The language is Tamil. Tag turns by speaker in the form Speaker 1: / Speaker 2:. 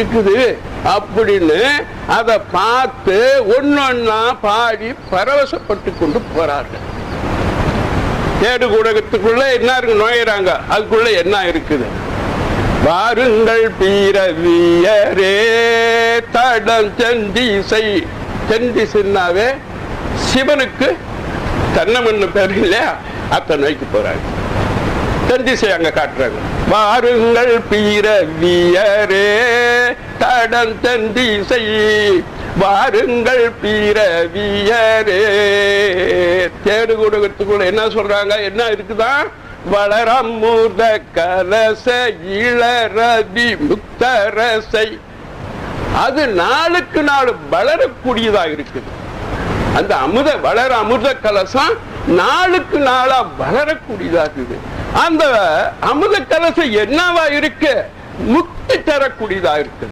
Speaker 1: இருக்குது. அப்படின்னு அதை பார்த்து ஒன்னொன்னா பாடி பரவசப்பட்டு கொண்டு போறார்கள். தேடு கூடகத்துக்குள்ள என்ன இருக்கு நோயிறாங்க அதுக்குள்ள என்ன இருக்குது? வாருங்கள் பீரவியரே தடம் செந்திசை. செந்திசின்னாவே சிவனுக்கு தன்னமன்னு பேர் இல்லையா? அத்தனை நோய்க்கு போறாங்க தென்திசை அங்க காட்டுறாங்க வாருங்கள் பீரவியரே தடம் தந்திசை. வாருங்கள் பீரவியரே. தேடு கூடத்துக்குள்ள என்ன சொல்றாங்க? என்ன இருக்குதான் வளரமூர்த கலச இளரதி முக்தரசை. அது நாளுக்கு நாள் வளரக்கூடியதா இருக்குது. அந்த அமுத வளர அமிர்த கலசம் நாளுக்கு நாளா வளரக்கூடியதா இருக்குது அந்த அமுத கலசை என்னவா இருக்கு? முக்தி தரக்கூடியதா இருக்கு.